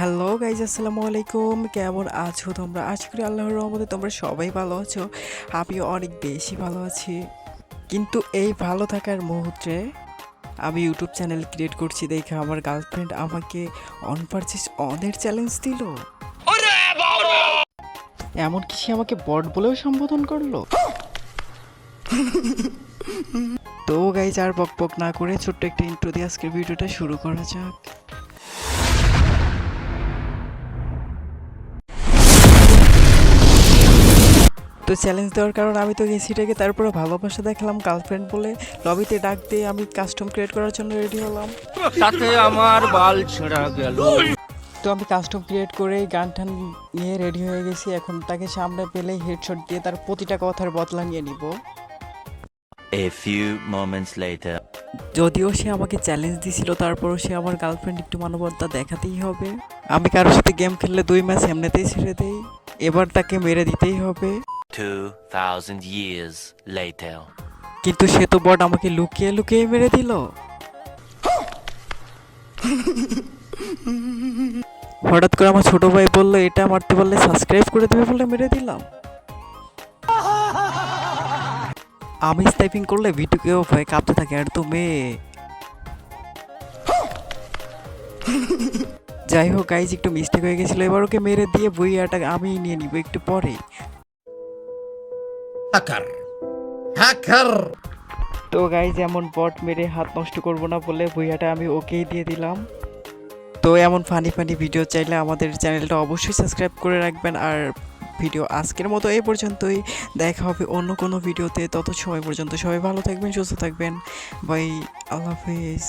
Hello guys আসসালামু আলাইকুম। কেমন আছো তোমরা? আশা করি আল্লাহর রহমতে তোমরা সবাই ভালো আছো। আমিও অনেক বেশি ভালো আছি। কিন্তু এই ভালো থাকার মুহূর্তে আমি ইউটিউব চ্যানেল ক্রিয়েট করছি দেখে আমার গার্লফ্রেন্ড আমাকে অন পারচেস অনের চ্যালেঞ্জ দিল। এমনকি সে আমাকে বট বলেও সম্বোধন করল। তো গাইজ আর বক বক না করে ছোট্ট একটা ইন্ট্রো দিয়ে আজকের ভিডিওটা শুরু করা যাক। তো চ্যালেঞ্জ দেওয়ার কারণ আমি তো গেছিটাকে তারপরে ভালোবাসা দেখালাম গার্লফ্রেন্ড বলে লবিতে ডাক দিয়ে আমি কাস্টম ক্রিয়েট করার জন্য রেডি হলাম। তাতে আমার বাল ছেঁড়া গেল। তো আমি কাস্টম ক্রিয়েট করে গান টান নিয়ে রেডি হয়ে গেছি। এখন তাকে সামনে পেলেই হেডশট দিয়ে তার প্রতিটা কথার বদলা নিয়ে নিব। A few moments later. যদিও সে আমাকে চ্যালেঞ্জ দিছিল তারপরও সে আমার গার্লফ্রেন্ড একটু মানবতা দেখাতেই হবে। আমি কারোর সাথে গেম খেললে দুই ম্যাচ এমনিতেই ছেড়ে দেই। এবার তাকে মেরে দিতেই হবে। 2,000 years later. কিন্তু সে তো বট আমাকে লুকিয়ে লুকিয়ে মেরে দিল। হঠাৎ করে আমার ছোট ভাই বলল এটা মারতে পারলে সাবস্ক্রাইব করে দেবে বলে মেরে দিলাম। আমি স্টাইপিং করলে ভিডিও ভয় কাঁপতে থাকে আর তো মেয়ে। যাই হোক গাইজ একটু মিস্টেক হয়ে গেছিল এবার ওকে মেরে দিয়ে বইয়াটা আমি নিয়ে নিব একটু পরে। হ্যাকার হ্যাকার তো গাইজ এমন বট মেরে হাত নষ্ট করব না বলে ভুইয়াটা আমি ওকেই দিয়ে দিলাম। তো এমন ফানি ফানি ভিডিও চাইলে আমাদের চ্যানেলটা অবশ্যই সাবস্ক্রাইব করে রাখবেন। আর ভিডিও আজকের মতো এই পর্যন্তই। দেখা হবে অন্য কোনো ভিডিওতে তত সময় পর্যন্ত সবাই ভালো থাকবেন, সুস্থ থাকবেন। বাই আল্লাহ হাফিজ।